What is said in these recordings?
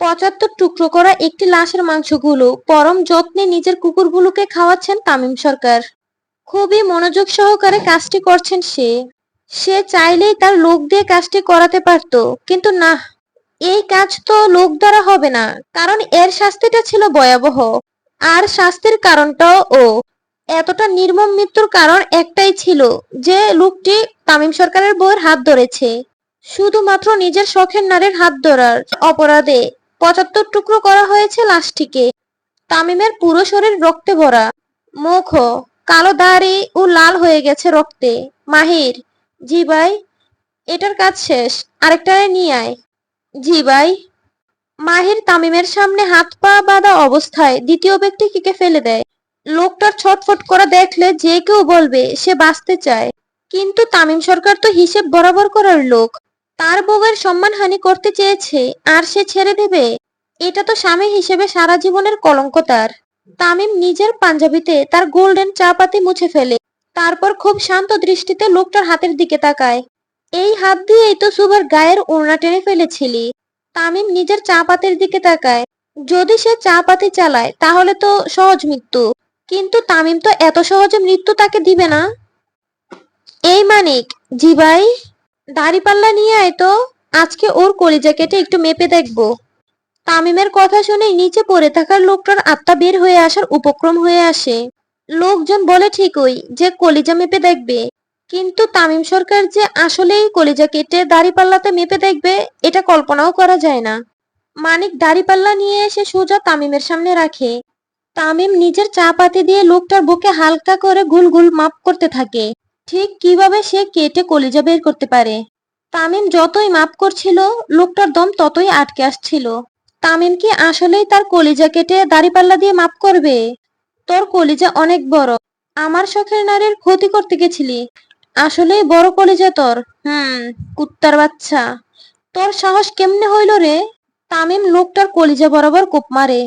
পঁচাত্তর টুকরো করা একটি লাশের মাংসগুলো পরম যত্নে নিজের কুকুরগুলোকে খাওয়াচ্ছেন তামিম সরকার। খুবই মনোযোগ সহকারে কাজটি করছেন সে। সে চাইলেই তার লোক দিয়ে কাজটি করাতে পারত, কিন্তু না। এই কাজ তো লোক দ্বারা হবে না, কারণ এর শাস্তিটা ছিল ভয়াবহ। আর শাস্তির কারণটাও ও। এতটা নির্মম মৃত্যুর কারণ একটাই ছিল যে লোকটি তামিম সরকারের বউয়ের হাত ধরেছে। শুধুমাত্র নিজের শখের নারীর হাত ধরার অপরাধে পঁচাত্তর টুকরো করা হয়েছে লাশটিকে। তামিমের পুরো শরীর রক্তে ভরা। মুখ কালো দাড়ি ও লাল হয়ে গেছে রক্তে। মাহির, জি ভাই, এটার কাজ শেষ, আরেকটা নিয়ে আয়। জি ভাই। মাহির তামিমের সামনে হাত পা বাঁধা অবস্থায় দ্বিতীয় ব্যক্তিকে ফেলে দেয়? লোকটার ছটফট করা দেখলে যে কেউ বলবে, সে বাঁচতে চায়। কিন্তু তামিম সরকার তো হিসেব বরাবর করার লোক। তার বউয়ের সম্মানহানি করতে চেয়েছে, আর সে ছেড়ে দেবে। এটা তো স্বামী হিসেবে সারা জীবনের কলঙ্ক তার। তামিম নিজের পাঞ্জাবিতে তার গোল্ডেন চা পাতি মুছে ফেলে, তারপর খুব শান্ত দৃষ্টিতে লোকটার হাতের দিকে তাকায়। এই হাত দিয়েই তো সুভার গায়ের ওড়না টেনে ফেলেছিলি। তামিম নিজের চা পাতির দিকে তাকায়। যদি সে চা পাতি চালায়, তাহলে তো সহজ মৃত্যু। কিন্তু তামিম তো এত সহজে মৃত্যু তাকে দিবে না। এই মানিক জি ভাই দাড়িপাল্লা নিয়ে আয় তো। আজকে ওর কলিজা কেটে একটু মেপে দেখব। তামিমের কথা শুনে নিচে পড়ে থাকার লোকটার আত্মা বের হয়ে আসার উপক্রম হয়ে আসে। লোকজন বলে ঠিকই যে কলিজা মেপে দেখবে। কিন্তু তামিম সরকার যে আসলেই কলিজা কেটে দাড়িপাল্লাতে মেপে দেখবে, এটা কল্পনাও করা যায় না। মানিক দাড়িপাল্লা নিয়ে এসে সোজা তামিমের সামনে রাখে। তামিম নিজের চা পাতি দিয়ে লোকটার বুকে হালকা করে গুল গুল মাপ করতে থাকে। ঠিক কীভাবে সে কেটে কলিজা বের করতে পারে? তামিম যতই মাপ করছিল, লোকটার দম ততই আটকে আসছিল। তামিম কি আসলেই তার কলিজা কেটে দাড়িপাল্লা দিয়ে মাপ করবে? তোর কলিজা অনেক বড়। আমার শখের নারীর ক্ষতি করতে গেছিলি। আসলেই বড় কলিজা তোর। হুম, কুত্তার বাচ্চা। তোর সাহস কেমনে হইল রে? তামিম লোকটার কলিজা বরাবর কোপ মারে।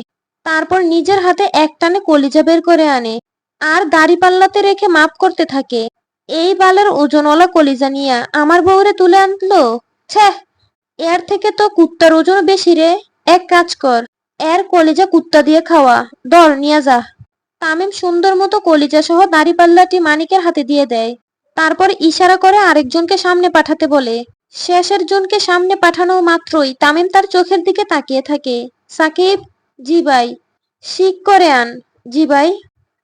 তারপর নিজের হাতে একটানে কলিজা বের করে আনে। আর দাড়ি পাল্লাতে রেখে মাপ করতে থাকে। এই বালের ওজনওয়ালা কলিজা নিয়া আমার বউরে তুলে আনলো? ছ্যাঃ এর থেকে তো কুত্তার ওজন বেশি রে। এক কাজ কর, এর কলিজা কুত্তা দিয়ে খাওয়া। দর নিয়ে যা। তামিম সুন্দর মতো কলিজা সহ দাড়ি পাল্লাটি মানিকের হাতে দিয়ে দেয়। তারপর ইশারা করে আরেকজনকে সামনে পাঠাতে বলে। শেষের জনকে সামনে পাঠানো মাত্রই তামিম তার চোখের দিকে তাকিয়ে থাকে। সাকিব, জি ভাই শিক করে আন। জি ভাই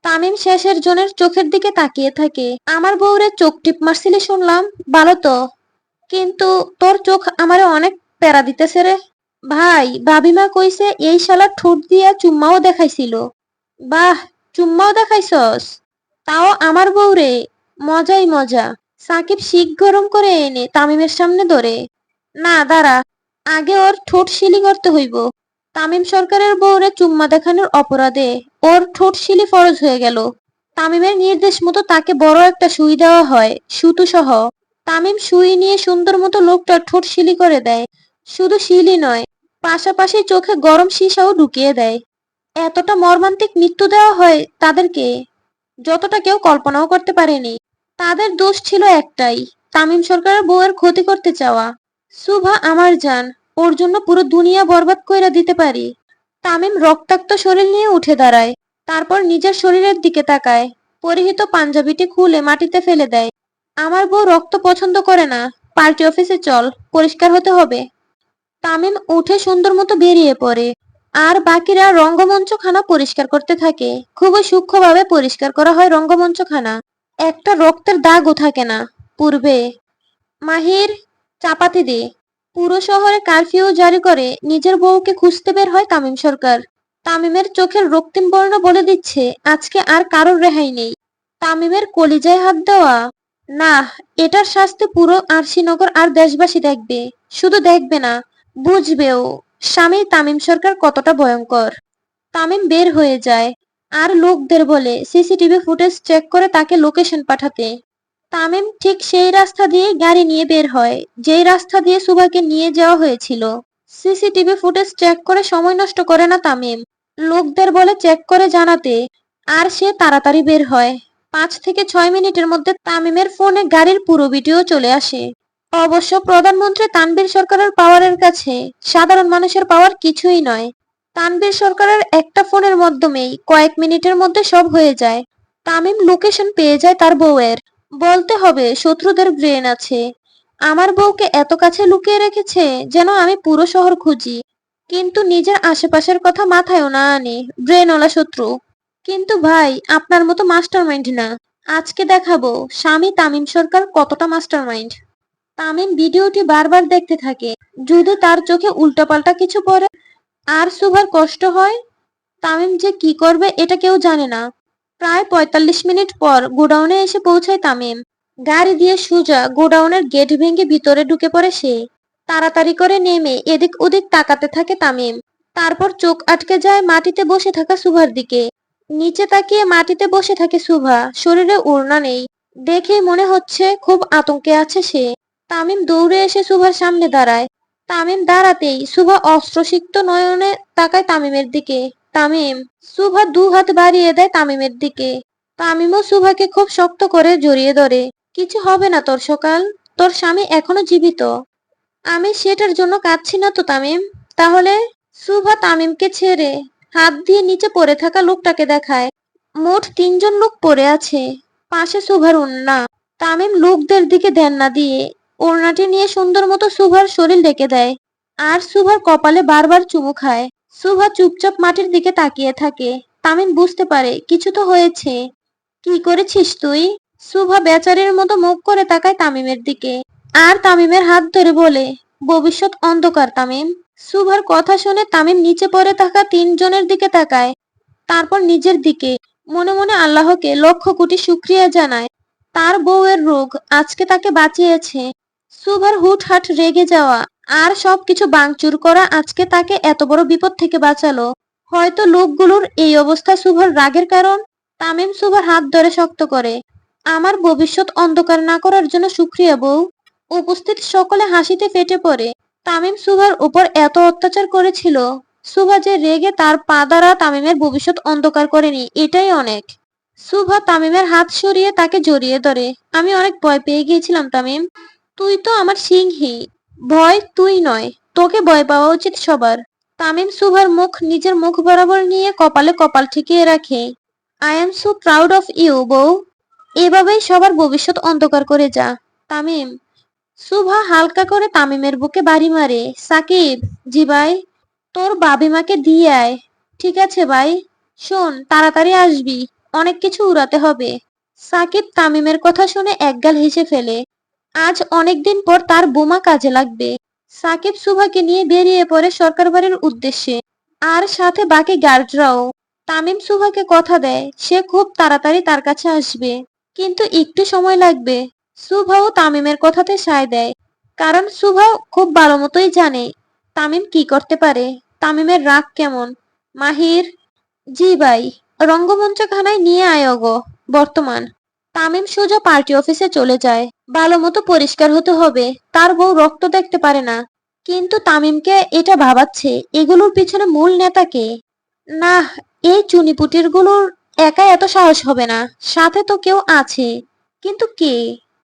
তামিম শেষের জনের চোখের দিকে তাকিয়ে থাকে। আমার বউরে চোখ টিপ মারছিলি শুনলাম, ভালো তো। কিন্তু তোর চোখ আমারে অনেক প্যারা দিতেছে রে। ভাই ভাবিমা কইছে, এই শালা ঠোঁট দিয়া চুম্মাও দেখাইছিল। বাহ, চুম্মাও দেখাইছস? তাও আমার বউরে, মজাই মজা। সাকিব শিখ গরম করে এনে তামিমের সামনে ধরে। না, দাঁড়া, আগে ওর ঠোঁট শিলি করতে হইব। তামিম সরকারের বউরে চুম্মা দেখানোর অপরাধে ওর ঠোঁট শিলি ফরজ হয়ে গেল। তামিমের নির্দেশ মতো তাকে বড় একটা সুই দেওয়া হয় সুতু সহ তামিম সুই নিয়ে সুন্দর মতো লোকটার ঠোঁট শিলি করে দেয়। শুধু শিলি নয়, পাশাপাশি চোখে গরম সীসাও ঢুকিয়ে দেয়। এতটা মর্মান্তিক মৃত্যু দেওয়া হয় তাদেরকে, যতটা কেউ কল্পনাও করতে পারেনি। তাদের দোষ ছিল একটাই, তামিম সরকারের বউয়ের ক্ষতি করতে চাওয়া। সুভা, আমার জান, ওর জন্য পুরো দুনিয়া বরবাদ কইরা দিতে পারি। তামিম রক্তাক্ত শরীর নিয়ে উঠে দাঁড়ায়, তারপর নিজের শরীরের দিকে তাকায়। পরিহিত পাঞ্জাবিটি খুলে মাটিতে ফেলে দেয়। আমার বউ রক্ত পছন্দ করে না। পার্টি অফিসে চল, পরিষ্কার হতে হবে। তামিম উঠে সুন্দর মতো বেরিয়ে পড়ে। আর বাকিরা রঙ্গমঞ্চখানা পরিষ্কার করতে থাকে। খুবই সূক্ষ্মভাবে পরিষ্কার করা হয় রঙ্গমঞ্চখানা। একটা রক্তের দাগও থাকে না। পূর্বে মাহির চাপাতি দে। পুরো শহরে কারফিউ জারি করে নিজের বউকে খুঁজতে বের হয় তামিম সরকার। তামিমের চোখের রক্তিম বর্ণ বলে দিচ্ছে, আজকে আর কারোর রেহাই নেই। তামিমের কলিজায় হাত দেওয়া না এটার শাস্তি পুরো আরশিনগর আর দেশবাসী দেখবে। শুধু দেখবে না, বুঝবেও, স্বামী তামিম সরকার কতটা ভয়ঙ্কর। তামিম বের হয়ে যায়, আর লোকদের বলে, সিসিটিভি ফুটেজ চেক করে তাকে লোকেশন পাঠাতে। তামিম ঠিক সেই রাস্তা দিয়ে গাড়ি নিয়ে বের হয়, যেই রাস্তা দিয়ে সুভাকে নিয়ে যাওয়া হয়েছিল। সিসিটিভি ফুটেজ চেক করে সময় নষ্ট করে না তামিম। লোকদের বলে চেক করে জানাতে, আর সে তাড়াতাড়ি বের হয়। পাঁচ থেকে ছয় মিনিটের মধ্যে তামিমের ফোনে গাড়ির পুরো ভিডিও চলে আসে। অবশ্য প্রধানমন্ত্রী তানবীর সরকারের পাওয়ারের কাছে সাধারণ মানুষের পাওয়ার কিছুই নয়। তানবীর সরকারের একটা ফোনের মাধ্যমেই কয়েক মিনিটের মধ্যে সব হয়ে যায়। তামিম লোকেশন পেয়ে যায় তার বউয়ের। বলতে হবে, শত্রুদের ব্রেন আছে। আমার বউকে এত কাছে লুকিয়ে রেখেছে যেন আমি পুরো শহর খুঁজি। কিন্তু নিজের আশেপাশের কথা মাথায়ও না আনি, ব্রেনওয়ালা শত্রু। কিন্তু ভাই, আপনার মতো মাস্টারমাইন্ড না। আজকে দেখাবো, স্বামী তামিম সরকার কতটা মাস্টারমাইন্ড। তামিম ভিডিওটি বারবার দেখতে থাকে, যদি তার চোখে উল্টাপাল্টা কিছু পড়ে, আর সুভার কষ্ট হয়, তামিম যে কি করবে এটা কেউ জানে না। প্রায় পঁয়তাল্লিশ মিনিট পর গোডাউনে এসে পৌঁছায় তামিম। গাড়ি দিয়ে সুজা গোডাউনের গেট ভেঙে ভিতরে ঢুকে পড়ে সে। তাড়াতাড়ি করে নেমে এদিক ওদিক তাকাতে থাকে তামিম। তারপর চোখ আটকে যায় মাটিতে বসে থাকা সুভার দিকে। নিচে তাকিয়ে মাটিতে বসে থাকে সুভা। শরীরে ওড়না নেই। দেখে মনে হচ্ছে খুব আতঙ্কে আছে সে। তামিম দৌড়ে এসে সুভার সামনে দাঁড়ায়। তামিম দাঁড়াতেই সুভা অস্ত্রসিক্ত নয়নে তাকায় তামিমের দিকে। তামিম। সুভা দু হাত বাড়িয়ে দেয় তামিমের দিকে। তামিমও সুভাকে খুব শক্ত করে জড়িয়ে ধরে। কিছু হবে না তোর সকাল। তোর স্বামী এখনও জীবিত। আমি সেটার জন্য কাঁদছি না তো, তামিম। তাহলে সুভা তামিমকে ছেড়ে হাত দিয়ে নিচে পড়ে থাকা লোকটাকে দেখায়। মোট তিনজন লোক পড়ে আছে। পাশে সুভার ওড়না। তামিম লোকদের দিকে ধ্যান না দিয়ে ওড়নাটি নিয়ে সুন্দর মতো সুভার শরীর ডেকে দেয়। আর সুভার কপালে বারবার চুমু খায়। সুভা চুপচাপ মাটির দিকে তাকিয়ে থাকে। তামিম বুঝতে পারে, কিছু তো হয়েছে। কি করেছিস তুই? সুভা বেচারির মতো মুখ করে তাকায় তামিমের দিকে। আর তামিমের হাত ধরে বলে, ভবিষ্যৎ অন্ধকার, তামিম। সুভার কথা শুনে তামিম নিচে পড়ে থাকা তিনজনের দিকে তাকায়। তারপর নিজের দিকে, মনে মনে আল্লাহকে লক্ষ কোটি শুক্রিয়া জানায়। তার বউয়ের রোগ আজকে তাকে বাঁচিয়েছে। সুভার হুটহাট রেগে যাওয়া আর সবকিছু বাংচুর করা আজকে তাকে এত বড় বিপদ থেকে বাঁচালো। হয়তো লোকগুলোর এই অবস্থা সুভার রাগের কারণ? তামিম সুভার হাত ধরে শক্ত করে, আমার ভবিষ্যৎ অন্ধকার না করার জন্য শুক্রিয়া বউ। উপস্থিত সকলে হাসিতে ফেটে পড়ে। তামিম সুভার উপর এত অত্যাচার করেছিল। সুভা যে রেগে তার পা দ্বারা তামিমের ভবিষ্যৎ অন্ধকার করেনি, এটাই অনেক। সুভা তামিমের হাত সরিয়ে তাকে জড়িয়ে ধরে, আমি অনেক ভয় পেয়ে গিয়েছিলাম তামিম। তুই তো আমার সিংহি। ভয় তুই নয়, তোকে ভয় পাওয়া উচিত সবার। তামিম সুভার মুখ নিজের মুখ বরাবর নিয়ে কপালে কপাল ঠেকিয়ে রাখে। I am so proud of you বউ। এভাবেই সবার ভবিষ্যৎ অন্ধকার করে যা। তামিম, সুভা হালকা করে তামিমের বুকে বাড়ি মারে। সাকিব, জি ভাই, তোর বাবিমাকে দিয়ে আয়। ঠিক আছে ভাই, শোন, তাড়াতাড়ি আসবি, অনেক কিছু উড়াতে হবে। সাকিব তামিমের কথা শুনে একগাল হেসে ফেলে। আজ অনেকদিন পর তার বোমা কাজে লাগবে। সাকিব সুভাকে নিয়ে বেরিয়ে পড়ে সরকার বাড়ির উদ্দেশ্যে। আর সাথে বাকি গার্ডরাও। তামিম সুভাকে কথা দেয়, সে খুব তাড়াতাড়ি তার কাছে আসবে। কিন্তু একটু সময় লাগবে। সুভাও তামিমের কথাতে সায় দেয়। কারণ সুভাও খুব ভালো মতোই জানে তামিম কি করতে পারে। তামিমের রাগ কেমন? মাহির? জি ভাই, রঙ্গমঞ্চখানায় নিয়ে আয় গো, বর্তমান। তামিম সোজা পার্টি অফিসে চলে যায়। ভালো মতো পরিষ্কার হতে হবে। তার বউ রক্ত দেখতে পারে না। কিন্তু তামিমকে এটা ভাবাচ্ছে, এগুলোর পিছনে মূল নেতাকে। না এই চুনিপুটিরগুলোর একা এত সাহস হবে না। সাথে তো কেউ আছে। কিন্তু কে?